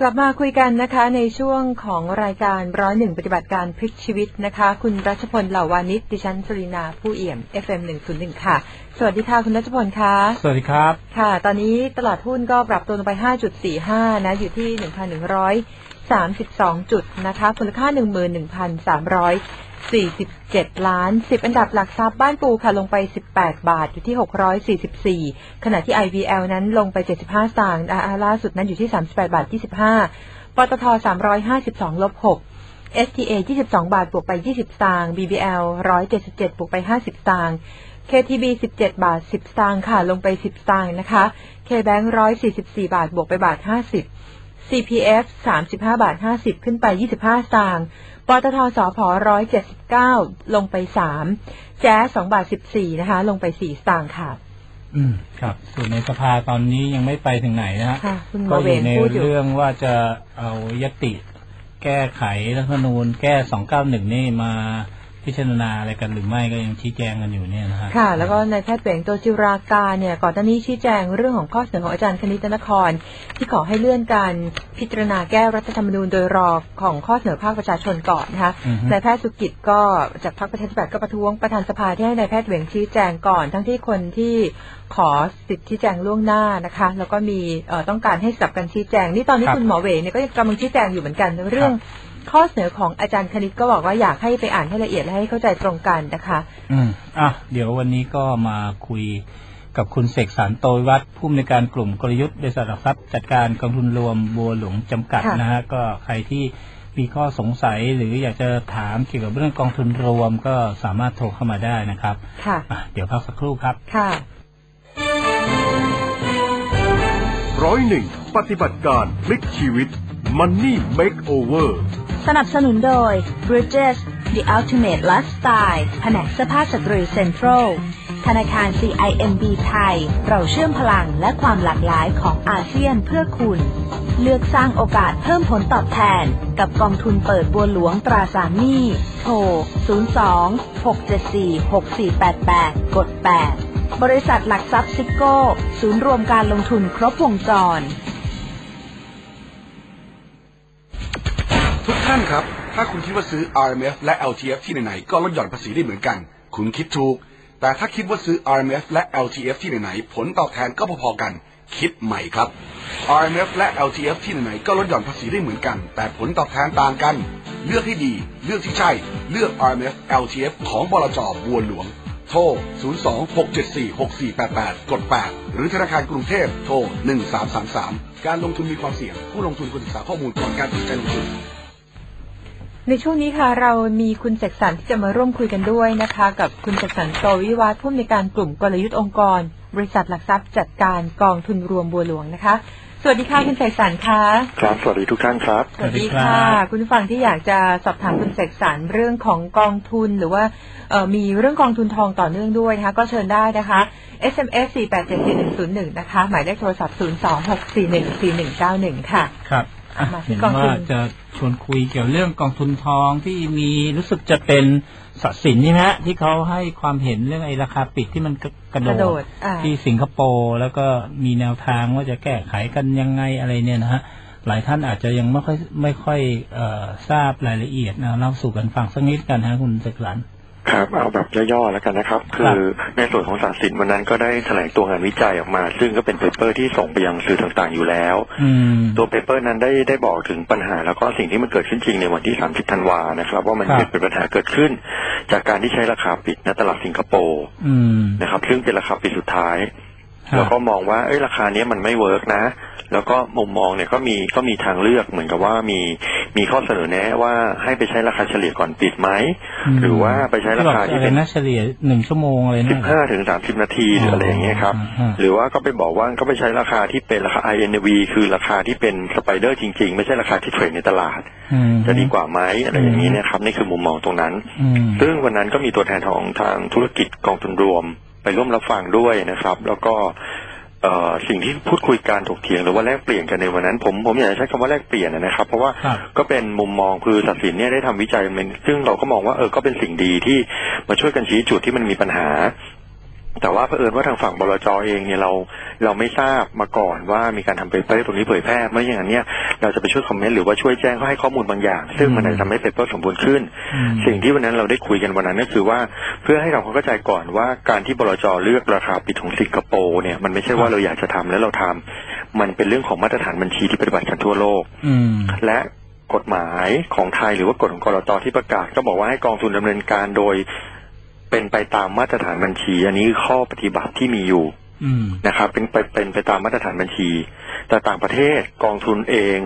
กลับมาคุยกันนะคะในช่วงของรายการร้อยหนึ่งปฏิบัติการพลิกชีวิตนะคะ คุณรัชพลเหล่าวานิชดิฉันสรินาผู้เอี่ยม FM 101 ค่ะ สวัสดีค่ะ คุณรัชพลคะสวัสดีครับ ค่ะ ตอนนี้ตลาดหุ้นก็ปรับตัวลงไป 5.45 นะ อยู่ที่ 1,132 จุดนะคะมูลค่า 47 ล้าน 10 อันดับหลักทรัพย์บ้านปูค่ะลงไป 18 บาทอยู่ที่ 644 ขณะที่ IVL นั้นลงไป 75สตางค์ล่าสุดนั้นอยู่ที่ 38 บาท 25 ปตท 352 ลบ 6 STA 22 บาทบวกไป 20 สตางค์ BBL 177 บวกไป 50 สตางค์ KTB 17 บาท 10 สตางค์ค่ะลงไป 10 สตางค์นะคะ KBank 144 บาทบวกไปบาท 50 CPF 35 บาท 50 ขึ้นไป 25 สตางค์ ปตทสพ179ลงไป3แจ๊ส2บาท14นะคะ ลงไป4สตางค์ค่ะ อืมครับ ส่วนในสภาตอนนี้ยังไม่ไปถึงไหนนะฮะค่ะคุณหมก็ออเวยู่รในพูดอยู่เรื่องว่าจะเอายติ แก้ไขรัฐธรรมนูญแก้291นี่มา พิจารณาอะไรกันหรือไม่ก็ยังชี้แจงกันอยู่เนี่ยนะฮะค่ะ แล้วก็ในายแพทย์เปล่งตัวจิราการเนี่ยก่อนหน้านี้ชี้แจงเรื่องของข้อเสนอของอาจารย์คณิตนคร ที่ขอให้เลื่อนการพิจารณาแก้รัฐธรรมนูญโดยรอของข้อเสนอภาคประชาชนก่อนนะคะอือฮึนายแพทย์สุกิจก็จากพรรคประชาธิปัตย์ก็ประท้วงประธานสภาที่ให้นายแพทย์เหวงชี้แจงก่อน ทั้งที่คนที่ขอสิทธิชี้แจงล่วงหน้านะคะ แล้วก็มีเอ่อต้องการให้สลับกันชี้แจงนี่ตอนนี้ครับคุณหมอเหวงเนี่ยก็ยังกำลังชี้แจงอยู่เหมือนกันเรื่อง ข้อเสนอของอาจารย์คณิตก็บอกว่าอยากให้ไปอ่านให้ละเอียดและให้เข้าใจตรงกันนะคะ อืมอะเดี๋ยววันนี้ก็มาคุยกับคุณเสกสรรโตวิวัฒน์ผู้อำนวยการกลุ่มกลยุทธ์บริษัทหลักทรัพย์จัดการกองทุนรวมบัวหลวงจำกัดค่ะนะฮะก็ใครที่มีข้อสงสัยหรืออยากจะถามเกี่ยวกับเรื่องกองทุนรวมก็สามารถโทรเข้ามาได้นะครับ ค่ะอะเดี๋ยวพักสักครู่ครับ ค่ะร้อยหนึ่งปฏิบัติการพลิกชีวิต Money Makeover สนับสนุนโดย Bridges The Ultimate Lifestyle แผนกเสื้อผ้าสตรีเซ็นทรัลธนาคาร CIMB ไทย เราเชื่อมพลังและความหลากหลายของอาเซียนเพื่อคุณ เลือกสร้างโอกาสเพิ่มผลตอบแทน กับกองทุนเปิดบัวหลวงตราสารหนี้โทร 02 674 6488 กด 8 บริษัทหลักทรัพย์ซิโก้ ศูนย์รวมการลงทุนครบวงจร ทุกท่านครับ ถ้าคุณคิดว่าซื้อ RMF และ LTF ที่ไหนๆ ก็ลดหย่อนภาษีได้เหมือนกัน คุณคิดถูก แต่ถ้าคิดว่าซื้อ RMF และ LTF ที่ไหนๆ ผลตอบแทนก็พอๆกัน คิดใหม่ครับ RMF และ LTF ที่ไหนๆ ก็ลดหย่อนภาษีได้เหมือนกัน แต่ผลตอบแทนต่างกัน เลือกให้ดี เลือกที่ใช่ เลือก RMF LTF ของบลจบัวหลวง โทร 02-674-6488 กด 8 หรือธนาคารกรุงเทพ โทร 1333 การลงทุนมีความเสี่ยง ผู้ลงทุนควรศึกษาข้อมูลก่อนการตัดสินใจลงทุน ในช่วงนี้ค่ะเรามีคุณเสกสรรที่จะมาร่วมคุยกันด้วยนะคะ กับคุณเสกสรรโตวิวัฒน์ผู้อำนวยการกลุ่มกลยุทธ์องค์กร บริษัทหลักทรัพย์จัดการกองทุนรวมบัวหลวงนะคะ สวัสดีค่ะคุณเสกสรรค่ะครับสวัสดีทุกท่านครับ สวัสดีสวัสดีครัค่ะบคุณผู้ฟังที่อยากจะสอบถามคุณเสกสรรเรื่องของกองทุนหรือว่าเอ่อมีเรื่องกองทุนทองต่อเนื่องด้วยนะคะ ก็เชิญได้นะคะ SMS 4874101 นะคะ หมายเลขโทรศัพท์ 026414191 ค่ะ ครับอะมาที่ เห็นกองทุนว่าจะชวนคุยเกี่ยวเรื่องกองทุนทองที่มีรู้สึกจะเป็นสัสินใช่ไหมฮะที่เขาให้ความเห็นเรื่องไอ้ราคาปิดที่มันกระกระกระโดโดดดอ่าที่สิงคโปร์แล้วก็มีแนวทางว่าจะแก้ไขกันยังไงอะไรเนี่ยนะฮะหลายท่านอาจจะยังไม่ค่อยไม่ค่อยเอ่อทราบรายละเอียดนะเล่าสู่กันฟังสักนิดกันฮะคุณเสกสรร ครับเอาแบบย่อๆแล้วกันนะครับครับ คือในส่วนของสารสินวันนั้นก็ได้แถลงตัวงานวิจัยออกมา ซึ่งก็เป็นเปเปอร์ที่ส่งไปยังสื่อต่างๆอยู่แล้วอืมตัวเปเปอร์นั้นได้ได้บอกถึงปัญหา แล้วก็สิ่งที่มันเกิดขึ้นจริงในวันที่ 30 ธันวานะครับ ว่ามันครับเป็นปัญหาเกิดขึ้น จากการที่ใช้ราคาปิดณตลาดสิงคโปร์อืมนะครับซึ่งเป็นราคาปิดสุดท้ายครับ แล้วก็มองว่าเอ้ยราคาเนี้ยมันไม่เวิร์กนะ แล้วก็มุมมองเนี่ยก็มีก็มีทางเลือกเหมือนกับว่ามีมีข้อเสนอแนะว่าให้ไปใช้ราคาเฉลี่ยก่อนปิดไหมมหรือว่าไปใช้ราคาที่ที่บอกเป็นอะไรนะเฉลี่ยหนึ่งชั่วโมงอะไรสิเนี่ยบห้าถึงสามสิบนาทีหรืออะไรอย่างเงี้ยครับอ่าหรือว่าก็ไปบอกว่าก็ไปใช้ราคาที่เป็นราคา INV คือราคาที่เป็นสไปเดอร์จริง ๆ ไม่ใช่ราคาที่เทรดในตลาดอืมจะดีกว่าไหมอะไรอย่างนี้นะครับนี่คือมุมมองตรงนั้นอืมซึ่งวันนั้นก็มีตัวแทนของทางธุรกิจกองทุนรวม ไปร่วมรับฟังด้วยนะครับ แล้วก็เอ่อสิ่งที่พูดคุยการถกเถียงหรือว่าแลกเปลี่ยนกันในวันนั้น ผมผมอยากจะใช้คำว่าแลกเปลี่ยนนะครับ เพราะว่าครับก็เป็นมุมมองคือตัดสินเนี่ยได้ทำวิจัยมันซึ่งเราก็มองว่าเออก็เป็นสิ่งดีที่มาช่วยกันชี้จุดที่มันมีปัญหา แต่ว่าเผอิญว่าทางฝั่งบลจเองเนี่ยเราเราไม่ทราบมาก่อนว่ามีการทำเปเปอร์ตรงนี้เผยแพร่ไม่อย่างนั้นเนี่ยเราจะไปช่วยคอมเมนต์หรือว่าช่วยแจ้งเขาให้ข้อมูลบางอย่าง ซึ่งมันอาจจะทำให้เปเปอร์สมบูรณ์ขึ้นอืมสิ่งที่วันนั้นเราได้คุยกันวันนั้นก็คือว่าเพื่อให้เราเข้าใจก่อนว่าการที่บลจเลือกราคาปิดของสิงคโปร์เนี่ยมันไม่ใช่ว่าเราอยากจะทำแล้วเราทำมันเป็นเรื่องของมาตรฐานบัญชีที่ปฏิบัติกันทั่วโลกอืมและกฎหมายของไทยหรือว่ากฎของกรตที่ประกาศ ก็บอกว่าให้กองทุนดำเนินการโดย เป็นไปตามมาตรฐานบัญชี อันนี้คือข้อปฏิบัติที่มีอยู่อืมนะครับ เป็นไปเป็นไปตามมาตรฐานบัญชี แต่ต่างประเทศกองทุนเอง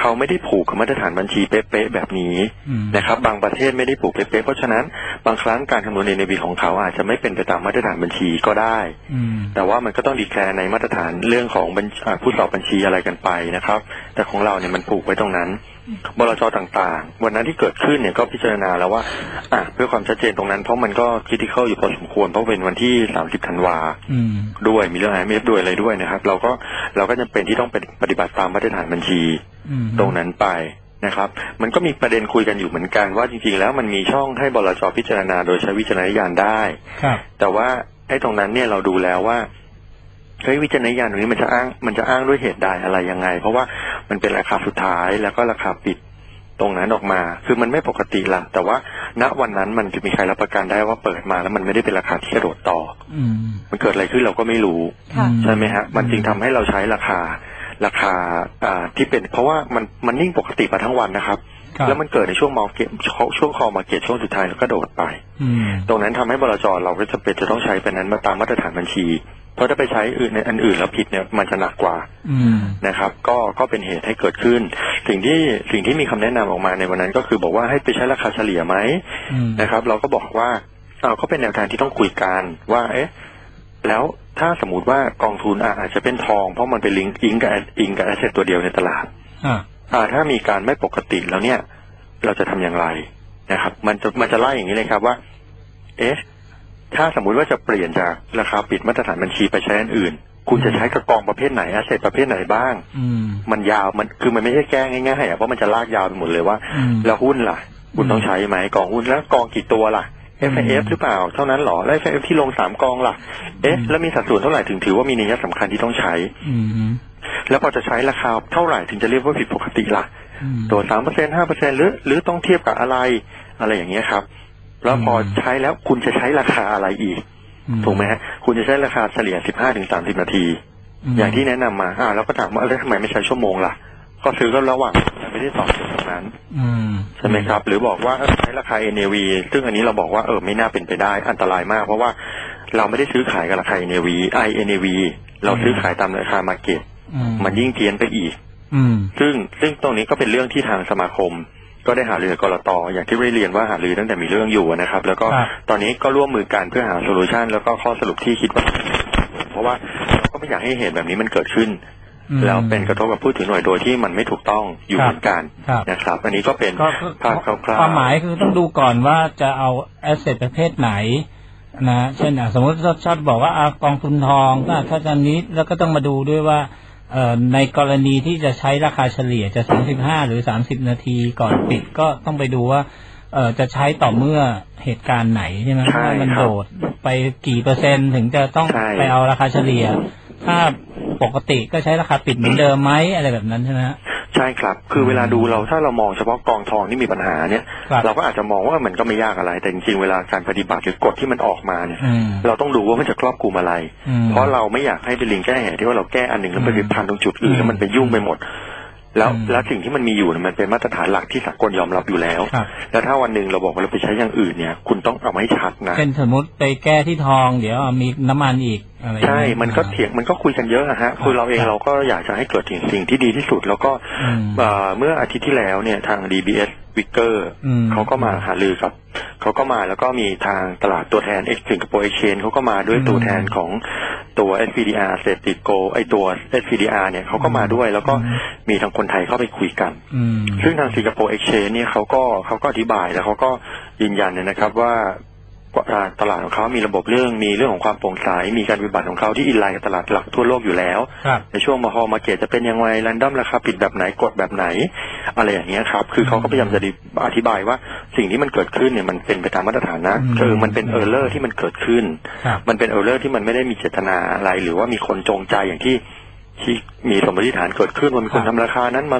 เขาไม่ได้ผูกกับมาตรฐานบัญชีเป๊ะๆแบบนี้อืมนะครับ บางประเทศไม่ได้ผูกเป๊ะๆเพราะฉะนั้นบางครั้งการคำนวณ NAV ของเขาอาจจะไม่เป็นไปตามมาตรฐานบัญชีก็ได้อืมแต่ว่ามันก็ต้องดีแคลร์ในมาตรฐานเรื่องของบัญอ่าผู้สอบบัญชีอะไรกันไปนะครับ แต่ของเราเนี่ยมันผูกไว้ตรงนั้น บลจต่างๆ วันนั้นที่เกิดขึ้นเนี่ยก็พิจารณาแล้วว่า อะเพื่อความชัดเจนตรงนั้นเพราะมันก็คริติคอลอยู่พอสมควรเพราะเป็นวันที่30ธันวาอืมด้วยมีเรื่อง IMF ด้วยอะไรด้วยนะครับ เราก็เราก็จะเป็นที่ต้องปฏิบัติตามมาตรฐานบัญชีอืมตรงนั้นไปนะครับ มันก็มีประเด็นคุยกันอยู่เหมือนกันว่าจริงๆ แล้วมันมีช่องให้บลจพิจารณาโดยใช้วิจารณญาณได้ครับแต่ว่าไอ้ตรงนั้นเนี่ยเราดูแล้วว่า เฮ้ยวิจารณญาณตรงนี้มันจะอ้างมันจะอ้างด้วยเหตุใดอะไรยังไง เพราะว่ามันเป็นราคาสุดท้ายแล้วก็ราคาปิดตรงนั้นออกมา คือมันไม่ปกติละแต่ว่า ณวันนั้นมันจะมีใครรับประกันได้ว่าเปิดมาแล้วมันไม่ได้เป็นราคาที่กระโดดต่ออืมมันเกิดอะไรขึ้นเราก็ไม่รู้ค่ะใช่ไหมฮะ มันจึงทำให้เราใช้ราคาราคาอ่าที่เป็น เพราะว่ามันมันนิ่งปกติมาทั้งวันนะครับครับแล้วมันเกิดในช่วงมอเก็ตช่วงคอมาเก็ตช่วงสุดท้ายแล้วก็โดดไปอืมตรงนั้นทำให้บลจเราก็จะเป็นจะต้องใช้เป็นนั้นมาตามมาตรฐานบัญชี เพราะถ้าไปใช้อื่นในอันอื่นแล้วผิดเนี่ยมันจะหนักกว่าอืมนะครับ ก็ก็เป็นเหตุให้เกิดขึ้น สิ่งที่สิ่งที่มีคำแนะนำออกมาในวันนั้น ก็คือบอกว่าให้ไปใช้ราคาเฉลี่ยไหมอืมนะครับ เราก็บอกว่าเอาก็เป็นแนวทางที่ต้องคุยกันว่า เอ๊ะ แล้วถ้าสมมติว่ากองทุนอะอาจจะเป็นทองเพราะมันเป็นลิงก์อิงกับอิงกับแอสเซทตัวเดียวในตลาดอ่าอ่าถ้ามีการไม่ปกติแล้วเนี่ย เราจะทำอย่างไรนะครับ มันจะมันจะไล่อย่างนี้เลยครับว่า เอ๊ะ ถ้าสมมุติว่าจะเปลี่ยนจากราคาปิดมาตรฐานบัญชีไปใช้อันอื่น คุณจะใช้กระกองประเภทไหนแอสเซทประเภทไหนบ้างอืมมันยาวมันคือมันไม่ใช่แก้ง่ายๆอะเพราะมันจะลากยาวไปหมดเลยว่าอืมแล้วหุ้นล่ะ คุณต้องใช้ไหมกองหุ้นแล้วกองกี่ตัวล่ะอืม F F หรือเปล่า เท่านั้นเหรอ แล้ว F F ที่ลงสามกองล่ะ เอ๊ะ แล้วมีสัดส่วนเท่าไหร่ถึงถือว่ามีนัยสำคัญที่ต้องใช้อืมแล้วพอจะใช้ราคาเท่าไหร่ถึงจะเรียกว่าผิดปกติล่ะอืมตัวสามเปอร์เซ็นห้าเปอร์เซ็นหรือหรือต้องเทียบกับอะไร อะไรอย่างเงี้ยครับ แล้วพอใช้แล้วคุณจะใช้ราคาอะไรอีกถูกไหมฮะคุณจะใช้ราคาเฉลี่ยสิบห้าถึงสามสิบนาทีมอย่างที่แนะนำมาอ่าแล้วก็ถามว่าแล้วทำไมไม่ใช้ชั่วโมงล่ะ ก็ซื้อก็ระหว่างแต่ไม่ได้ตอบโจทย์ตรงนั้นอืมใช่ไหมครับ หรือบอกว่าเออใช้ราคา NAV ซึ่งอันนี้เราบอกว่าเออไม่น่าเป็นไปได้อันตรายมาก เพราะว่าเราไม่ได้ซื้อขายกับราคา NAV I NAV เราซื้อขายตามราคามาเก็ตอืมมันยิ่งเพี้ยนไปอีกอืมซึ่งซึ่งตรงนี้ก็เป็นเรื่องที่ทางสมาคม ก็ได้หารือกับกรตอย่างที่ได้เรียนว่าหารือตั้งแต่มีเรื่องอยู่นะครับ แล้วก็ครับตอนนี้ก็ร่วมมือกันเพื่อหาโซลูชันแล้วก็ข้อสรุปที่คิดว่า เพราะว่าเราก็ไม่อยากให้เหตุแบบนี้มันเกิดขึ้นอืมแล้วเป็นกระทบกับผู้ถือหน่วยโดยที่มันไม่ถูกต้องอยู่ครับเหมือนกันครับนะครับ อันนี้ก็เป็นก็ภาพคร่าวๆความหมายคือต้องดูก่อนว่าจะเอาแอสเซทประเภทไหนนะเช่นอะสมมติชอบบอกว่าอะกองทุนทองก็ถ้าจะนี้แล้วก็ต้องมาดูด้วยว่าเอ่อ ในกรณีที่จะใช้ราคาเฉลี่ยจะ 35 หรือ 30 นาทีก่อนปิดก็ต้องไปดูว่าเอ่อจะใช้ต่อเมื่อเหตุการณ์ไหนใช่ไหมใช่ว่ามันครับโดดไปกี่เปอร์เซ็นต์ถึงจะต้องใช่ไปเอาราคาเฉลี่ย ถ้าปกติก็ใช้ราคาปิดเหมือนเดิมไหมอะไรแบบนั้นใช่ไหมฮะ ใช่ครับ คือเวลาดูเราถ้าเรามองเฉพาะกองทองที่มีปัญหาเนี่ยครับเราก็อาจจะมองว่ามันก็ไม่ยากอะไร แต่จริงๆเวลาการปฏิบัติหรือกฎที่มันออกมาเนี่ยอืมเราต้องดูว่ามันจะครอบคลุมอะไรอืมเพราะเราไม่อยากให้เป็นลิงแก้แห่ที่ว่าเราแก้อันหนึ่งแล้วไปอืมพันตรงจุดอื่นแล้วมันไปยุ่งไปหมด แล้วอืมแล้วสิ่งที่มันมีอยู่เนี่ยมันเป็นมาตรฐานหลักที่สากลยอมรับอยู่แล้วครับแล้วถ้าวันหนึ่งเราบอกว่าเราไปใช้อย่างอื่นเนี่ย คุณต้องเอามาให้ชัดนะเช่นสมมติไปแก้ที่ทอง เดี๋ยวเอามีน้ำมันอีกอะไรอย่างใช่เงี้ยมันก็เถียงมันก็คุยกันเยอะอะฮะคือเราเองครับเราก็อยากจะให้เกิดสิ่งสิ่งที่ดีที่สุด แล้วก็อืมเอ่อเมื่ออาทิตย์ที่แล้วเนี่ยทาง DBS w i c k e r อืมเขาก็มาหารือกับเขาก็มาแล้วก็มีทางตลาดตัวแทน X สิงคโปร์ Exchange เขาก็มาด้วยอืมตัวแทนของตัว SPDR เศรษฐกิจโกไอตัว SPDR เนี่ยเขาก็มาด้วย แล้วก็อืมมีทางคนไทยเข้าไปคุยกันอืมซึ่งทางสิงคโปร์ Exchange เนี่ยเขาก็เขาก็อธิบายแล้วเขาก็ยืนยันเนี่ยนะครับว่าอ่า ตลาดของเขามีระบบเรื่องมีเรื่องของความโปร่งใส มีการปฏิบัติของเขาที่อินไลน์กับตลาดหลักทั่วโลกอยู่แล้วครับในช่วงมาฮอลมาเกตจะเป็นยังไงแรนดอมราคาปิดแบบไหนกดแบบไหน อะไรอย่างเงี้ยครับ คือเขาก็พยายามจะอธิบายว่าสิ่งที่มันเกิดขึ้นเนี่ยมันเป็นไปตามมาตรฐานนะอืมคือมันเป็นเออร์เลอร์ที่มันเกิดขึ้นครับมันเป็นเออร์เลอร์ที่มันไม่ได้มีเจตนาอะไร หรือว่ามีคนจงใจอย่างที่ที่มีสมมติฐานเกิดขึ้นว่ามีคนครับทำราคานั้นมา